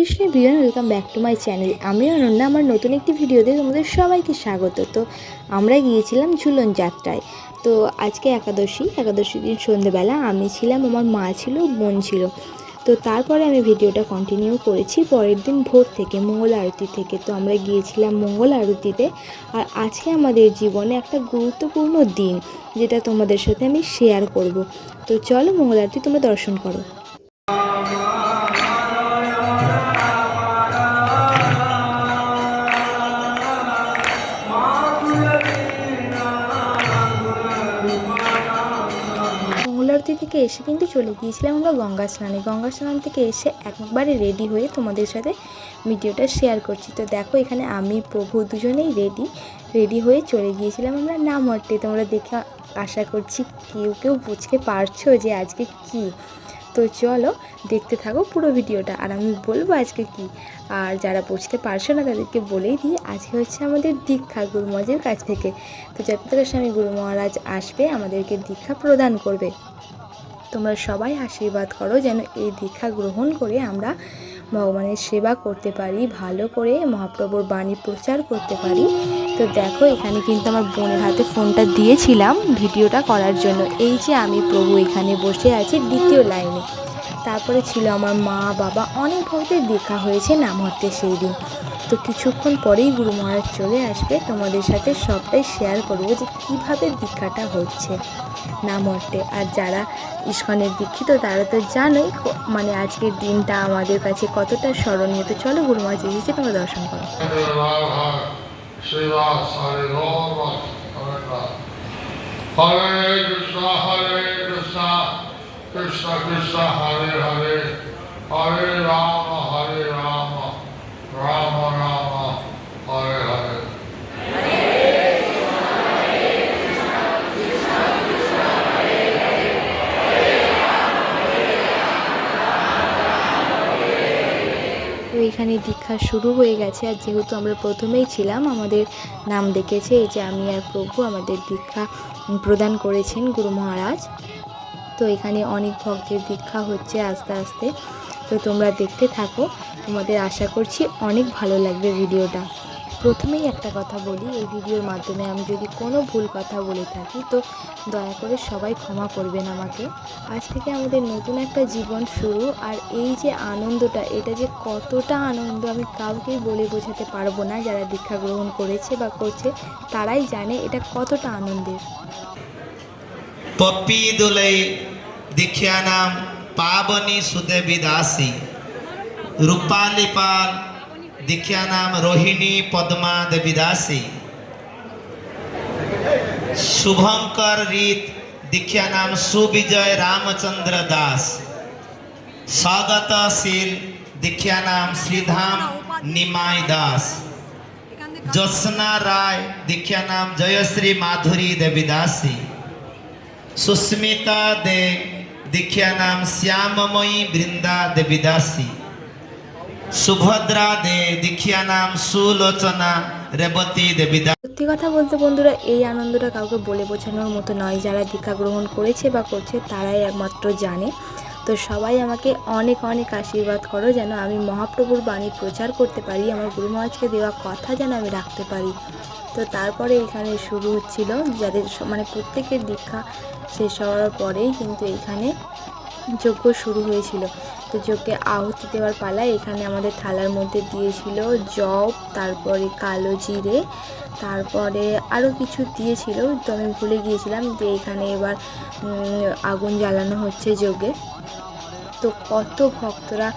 Krishna বিয়ন welcome back to my channel আমি অনন্যা, আমার নতুন একটি ভিডিওতে তোমাদের সবাইকে স্বাগত। তো আমরা গিয়েছিলাম ঝুলন যাত্রায়। তো আজকে একাদশী একাদশী দিন সন্ধেবেলা আমি ছিলাম, আমার মা ছিল, বোন ছিল। তো তারপরে আমি ভিডিওটা কন্টিনিউ করেছি পরের দিন ভোর থেকে, মঙ্গল আরতি থেকে। তো আমরা গিয়েছিলাম মঙ্গল আরতিতে। আর আজকে আমাদের জীবনে একটা গুরুত্বপূর্ণ দিন, যেটা তোমাদের সাথে আমি শেয়ার করব। তো চলো মঙ্গল আরতি তোমরা দর্শন করো। মঙ্গলারতি থেকে এসে কিন্তু চলে গিয়েছিলাম আমরা গঙ্গা স্নানে। গঙ্গা স্নান থেকে এসে একবারে রেডি হয়ে তোমাদের সাথে ভিডিওটা শেয়ার করছি। তো দেখো এখানে আমি, প্রভু দুজনেই রেডি রেডি হয়ে চলে গিয়েছিলাম আমরা। নাম হট্টে তোমরা দেখে আশা করছি কেউ কেউ বুঝতে পারছ যে আজকে কি। তো চলো দেখতে থাকো পুরো ভিডিওটা। আর আমি বলব আজকে কি। আর যারা বুঝতে পারছ না তাদেরকে বলেই দিই, আজকে হচ্ছে আমাদের দীক্ষা গুরু মহারাজের কাছ থেকে। তো জয়প্রকাশ স্বামী গুরু মহারাজ আসবে, আমাদেরকে দীক্ষা প্রদান করবে। তোমরা সবাই আশীর্বাদ করো যেন এই দীক্ষা গ্রহণ করে আমরা ভগবানের সেবা করতে পারি, ভালো করে মহাপ্রভুর বাণী প্রচার করতে পারি। তো দেখো, এখানে কিন্তু আমার বোনের হাতে ফোনটা দিয়েছিলাম ভিডিওটা করার জন্য। এই যে আমি প্রভু এখানে বসে আছি দ্বিতীয় লাইনে। তারপরে ছিল আমার মা, বাবা, অনেক ভক্তের দেখা হয়েছে নামহট্টে সেই দিন। তো কিছুক্ষণ পরেই গুরু মহারাজ চলে আসবে তোমাদের সাথে সবটাই শেয়ার করব যে কীভাবে দীক্ষাটা হচ্ছে নামহট্টে আর যারা ইস্কনের দীক্ষিত তারা তো জানোই মানে আজকের দিনটা আমাদের কাছে কতটা স্মরণীয় তো চলো গুরু মহারাজ এসেছে তোমরা দর্শন করো Shiva Hare Rama Hare Rama Hare Krishna Hare Krishna Krishna Krishna এখানে দীক্ষা শুরু হয়ে গেছে আর যেহেতু আমরা প্রথমেই ছিলাম, আমাদের নাম দেখেছে এই যে আমি আর প্রভু আমাদের দীক্ষা প্রদান করেছেন গুরু মহারাজ। তো এখানে অনেক ভক্তের দীক্ষা হচ্ছে আস্তে আস্তে। তো তোমরা দেখতে থাকো, তোমাদের আশা করছি অনেক ভালো লাগবে ভিডিওটা। প্রথমেই একটা কথা বলি, এই ভিডিওর মাধ্যমে আমি যদি কোনো ভুল কথা বলে থাকি, তো দয়া করে সবাই ক্ষমা করবেন আমাকে। আজ থেকে আমাদের নতুন একটা জীবন শুরু, আর এই যে আনন্দটা, এটা যে কতটা আনন্দ আমি কাউকেই বলে বোঝাতে পারব না, যারা দীক্ষা গ্রহণ করেছে বা করছে, তারাই জানে এটা কতটা আনন্দের। পপি দোলে দীক্ষানাম পাবনী সুদেবী দাসী, রূপালী পাল দীক্ষা নাম রোহিণী পদ্মা দেবীদাসী শুভঙ্কর রীত দীক্ষা নাম সুবিজয় রামচন্দ্র দাস। স্বাগতশীল দীক্ষা নাম শ্রীধাম নিমাই দাস। জ্যোৎস্না রায় দীক্ষা নাম জয়শ্রী মাধুরী দেবীদাসী সুস্মিতা দে দীক্ষা নাম শ্যামময়ী বৃন্দা দেবীদাসী সুভদ্রা দে দীক্ষানাম সুলোচনা, রেবতী দেবীদাস সত্যি কথা বলতে বন্ধুরা, এই আনন্দটা কাউকে বলে বোঝানোর মতো নয়। যারা দীক্ষা গ্রহণ করেছে বা করছে, তারাই একমাত্র জানে। তো সবাই আমাকে অনেক অনেক আশীর্বাদ করো যেন আমি মহাপ্রভুর বাণী প্রচার করতে পারি, আমার গুরু মহারাজকে দেওয়া কথা যেন আমি রাখতে পারি। তো তারপরে এখানে শুরু হচ্ছিল, যাদের মানে প্রত্যেকের দীক্ষা শেষ হওয়ার পরেই কিন্তু এখানে যজ্ঞ শুরু হয়েছিল। তো আহুতি দেওয়ার পালা এখানে আমাদের থালার মধ্যে দিয়েছিল জব, তারপরে কালো জিরে, তারপরে আরও কিছু দিয়েছিল, তো আমি ভুলে গিয়েছিলাম যে এখানে এবার আগুন জ্বালানো হচ্ছে যজ্ঞে তো কত ভক্তরা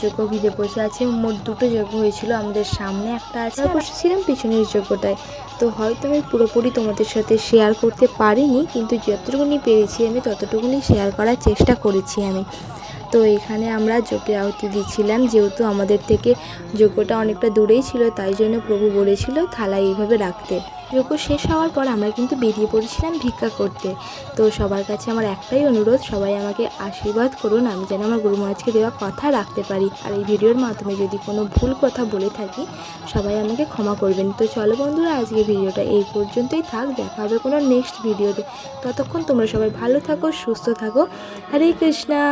যজ্ঞ ঘিরে বসে আছে, মোট দুটো যজ্ঞ হয়েছিল আমাদের সামনে, একটা আছে। বসেছিলাম পিছনের যজ্ঞটায় তো হয়তো আমি পুরোপুরি তোমাদের সাথে শেয়ার করতে পারিনি, কিন্তু যতটুকুনি পেরেছি আমি ততটুকুনি শেয়ার করার চেষ্টা করেছি আমি। তো এখানে আমরা যজ্ঞের আহুতি দিচ্ছিলাম, যেহেতু আমাদের থেকে যজ্ঞটা অনেকটা দূরেই ছিল, তাই জন্য প্রভু বলেছিল থালা এইভাবে রাখতে। যজ্ঞ শেষ হওয়ার পর আমরা কিন্তু বেরিয়ে পড়েছিলাম ভিক্ষা করতে। তো সবার কাছে আমার একটাই অনুরোধ, সবাই আমাকে আশীর্বাদ করুন, আমি যেন আমার গুরু মহারাজকে দেওয়া কথা রাখতে পারি। আর এই ভিডিওর মাধ্যমে যদি কোনো ভুল কথা বলে থাকি, সবাই আমাকে ক্ষমা করবেন। তো চলো বন্ধুরা আজকে ভিডিওটা এই পর্যন্তই থাক, দেখা হবে কোনো নেক্সট ভিডিওতে ততক্ষণ তোমরা সবাই ভালো থাকো, সুস্থ থাকো। হরে কৃষ্ণা।